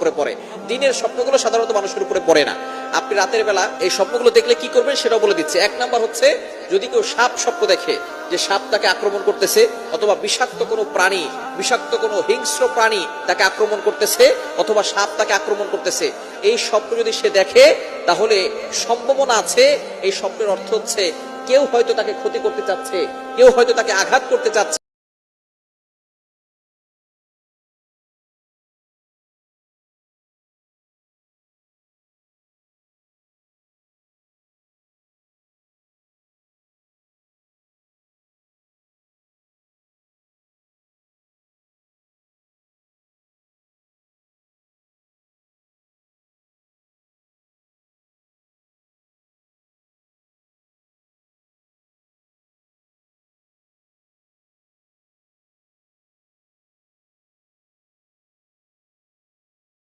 উপরে পড়ে। দিনের স্বপ্নগুলো সাধারণত মানুষের উপরে পড়ে না। আপনি রাতের বেলা এই স্বপ্নগুলো দেখলে কি করবেন সেটাও বলে দিচ্ছে। এক নাম্বার হচ্ছে, যদি কেউ সাপ স্বপ্ন দেখে যে সাপ তাকে আক্রমণ করতেছে অথবা বিষাক্ত কোনো প্রাণী, বিষাক্ত কোনো হিংস্র প্রাণী তাকে আক্রমণ করতেছে অথবা সাপ তাকে আক্রমণ করতেছে, এই স্বপ্ন যদি সে দেখে, তাহলে সম্ভাবনা আছে, এই স্বপ্নের অর্থ হচ্ছে কেউ হয়তো তাকে ক্ষতি করতে চাচ্ছে, কেউ হয়তো তাকে আঘাত করতে চাচ্ছে